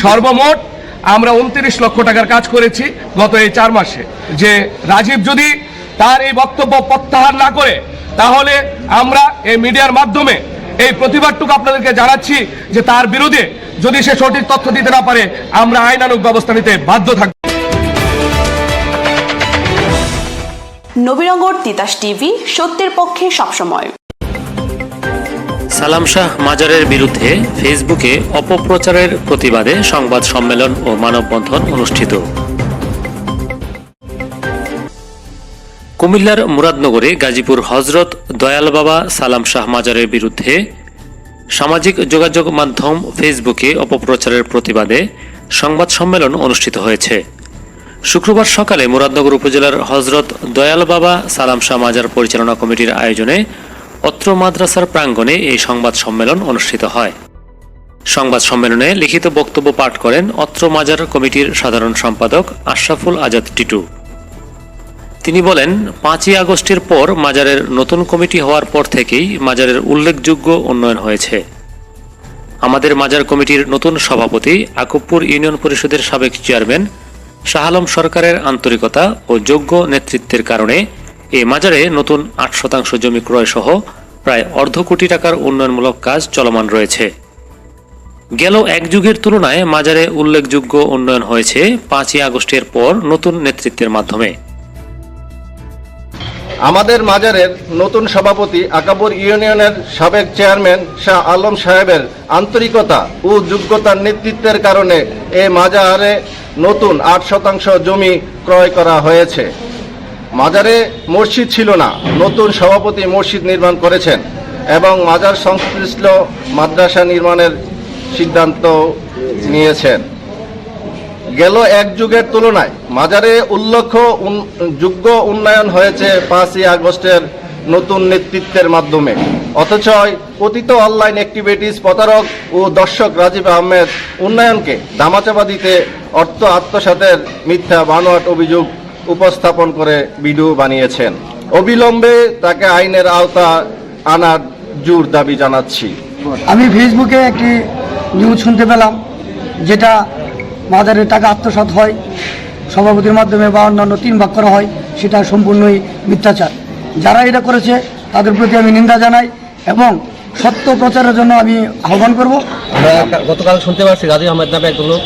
সর্বমোট আমরা উনত্রিশ লক্ষ টাকার কাজ করেছি গত এই চার মাসে। যে রাজীব যদি তার এই বক্তব্য প্রত্যাহার না করে, তাহলে আমরা এই মিডিয়ার মাধ্যমে এই প্রতিবাদটুকু আপনাদেরকে জানাচ্ছি যে তার বিরুদ্ধে যদি সে সঠিক তথ্য দিতে না পারে, আমরা আইনানুগ ব্যবস্থা নিতে বাধ্য থাকব। নবীনগর তিতাস টিভি, সত্যের পক্ষে সবসময়। সালাম শাহ মাজারের বিরুদ্ধে ফেসবুকে অপপ্রচারের প্রতিবাদে সংবাদ সম্মেলন ও মানববন্ধন অনুষ্ঠিত। কুমিল্লার মুরাদনগরে গাজীপুর হজরত দয়াল বাবা সালাম শাহ মাজারের বিরুদ্ধে সামাজিক যোগাযোগ মাধ্যম ফেসবুকে অপপ্রচারের প্রতিবাদে সংবাদ সম্মেলন অনুষ্ঠিত হয়েছে। শুক্রবার সকালে মুরাদনগর উপজেলার হজরত দয়াল বাবা সালাম শাহ মাজার পরিচালনা কমিটির আয়োজনে অত্র মাদ্রাসার প্রাঙ্গণে এই সংবাদ সম্মেলন অনুষ্ঠিত হয়। সংবাদ সম্মেলনে লিখিত বক্তব্য পাঠ করেন অত্র মাজার কমিটির সাধারণ সম্পাদক আশরাফুল আজাদ টিটু। তিনি বলেন, পাঁচই আগস্টের পর মাজারের নতুন কমিটি হওয়ার পর থেকেই মাজারের উল্লেখযোগ্য উন্নয়ন হয়েছে। আমাদের মাজার কমিটির নতুন সভাপতি আকুবপুর ইউনিয়ন পরিষদের সাবেক চেয়ারম্যান শাহ আলম সরকারের আন্তরিকতা ও যোগ্য নেতৃত্বের কারণে এ মাজারে নতুন আট শতাংশ জমি ক্রয় সহ প্রায় অর্ধ কোটি টাকার উন্নয়নমূলক কাজ চলমান রয়েছে। গেল এক যুগের তুলনায় মাজারে উল্লেখযোগ্য উন্নয়ন হয়েছে পাঁচই আগস্টের পর নতুন নেতৃত্বের মাধ্যমে। আমাদের মাজারের নতুন সভাপতি আকাবুর ইউনিয়নের সাবেক চেয়ারম্যান শাহ আলম সাহেবের আন্তরিকতা ও যোগ্যতার নেতৃত্বের কারণে এ মাজারে নতুন আট শতাংশ জমি ক্রয় করা হয়েছে। মাজারে মসজিদ ছিল না, নতুন সভাপতি মসজিদ নির্মাণ করেছেন এবং মাজার সংশ্লিষ্ট মাদ্রাসা নির্মাণের সিদ্ধান্ত নিয়েছেন। গেল এক যুগের তুলনায় মাজারে উল্লেখ্য যোগ্য উন্নয়ন হয়েছে পাঁচই আগস্টের নতুন নেতৃত্বের মাধ্যমে। অথচ কথিত অনলাইন অ্যাক্টিভিটিস প্রতারক ও দর্শক রাজীব আহমেদ উন্নয়নকে দামাচাপা দিতে অর্থ আত্মসাতের মিথ্যা বানোয়াট অভিযোগ উপস্থাপন করে ভিডিও বানিয়েছেন। অবিলম্বে তাকে আইনের আওতা আনার জোর দাবি জানাচ্ছি। আমি ফেসবুকে একটি নিউজ শুনতে পেলাম যেটা মাদারের টাকা আত্মসাৎ হয় সভাপতির মাধ্যমে বা অন্যান্য তিন ভাগ করা হয় সেটা সম্পূর্ণই মিথ্যাচার। যারা এটা করেছে তাদের প্রতি আমি নিন্দা জানাই এবং সত্য প্রচারের জন্য আমি আহ্বান করব। আমরা গতকাল শুনতে পারছি রাজীব আহমেদ নামে একজন লোক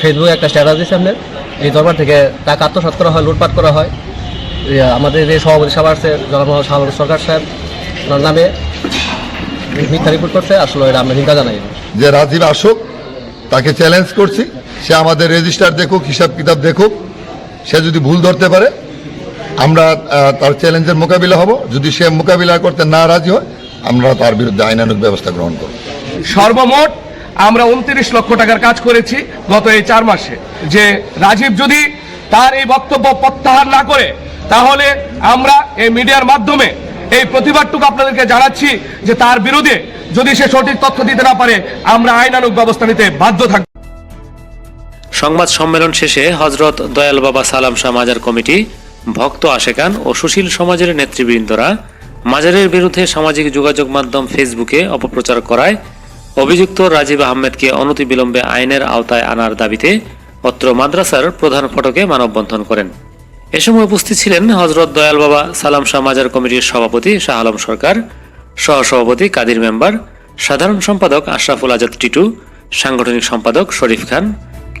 ফেসবুকে একটা স্ট্যাটাস দিয়েছে আপনার। এই দরবার থেকে টাকা আত্মসাৎ করা হয় লুটপাট করা হয়। আমাদের যে সভাপতি সাহেব আছে জনমোহন শাহ সরকার সাহেব ওনার নামে মিথ্যা রিপোর্ট করছে আসলে এটা আমরা নিন্দা জানাই। যে রাজীব আসুক তাকে চ্যালেঞ্জ করছি। সে আমাদের রেজিস্টার দেখুক হিসাব কিতাব দেখুক। সে যদি ভুল ধরতে পারে আমরা তার চ্যালেঞ্জের মোকাবিলা হব। যদি সে মোকাবিলা করতে না রাজি হয় আমরা তার বিরুদ্ধে আইনানুগ ব্যবস্থা গ্রহণ করব। সর্বমোট আমরা উনত্রিশ লক্ষ টাকার কাজ করেছি গত এই চার মাসে। যে রাজীব যদি তার এই বক্তব্য প্রত্যাহার না করে, তাহলে আমরা এই মিডিয়ার মাধ্যমে এই প্রতিবাদটুকু আপনাদেরকে জানাচ্ছি যে তার বিরুদ্ধে যদি সে সঠিক তথ্য দিতে না পারে, আমরা আইনানুগ ব্যবস্থা নিতে বাধ্য থাকব। সংবাদ সম্মেলন শেষে হজরত দয়াল বাবা সালাম শাহ মাজার কমিটি, ভক্ত আশেকান ও সুশীল সমাজের নেতৃবৃন্দরা মাজারের বিরুদ্ধে সামাজিক যোগাযোগ মাধ্যম ফেসবুকে অপপ্রচার করায় অভিযুক্ত রাজীব আহমেদকে অনতিবিলম্বে আইনের আওতায় আনার দাবিতে অত্র মাদ্রাসার প্রধান ফটকে মানববন্ধন করেন। এ সময় উপস্থিত ছিলেন হজরত দয়াল বাবা সালাম শাহ মাজার কমিটির সভাপতি শাহ আলম সরকার, সহসভাপতি কাদির মেম্বার, সাধারণ সম্পাদক আশরাফুল আজাদ টিটু, সাংগঠনিক সম্পাদক শরীফ খান,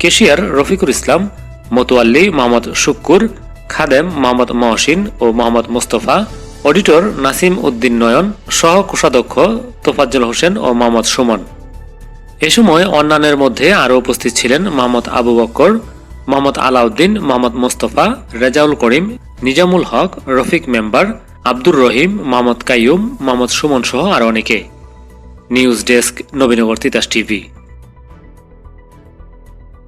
কেশিয়ার রফিকুল ইসলাম, মতোয়াল্লি মোহাম্মদ শুক্কুর, খাদেম মোহাম্মদ মহসিন ও মোহাম্মদ মোস্তফা অডিটর নাসিম উদ্দিন নয়ন, সহ কোষাধ্যক্ষ তোফাজ্জল হোসেন ও মোহাম্মদ সুমন। এ সময় অন্যান্যের মধ্যে আরও উপস্থিত ছিলেন মোহাম্মদ আবু বক্কর মোহাম্মদ আলাউদ্দিন মোহাম্মদ মোস্তফা, রেজাউল করিম, নিজামুল হক, রফিক মেম্বার, আব্দুর রহিম মোহাম্মদ কাইয়ুম মোহাম্মদ সুমন সহ আরও অনেকে। News desk, Nabinagar Titas TV.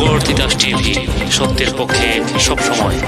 নগর তিতাস টিভি সত্যের পক্ষে সবসময়।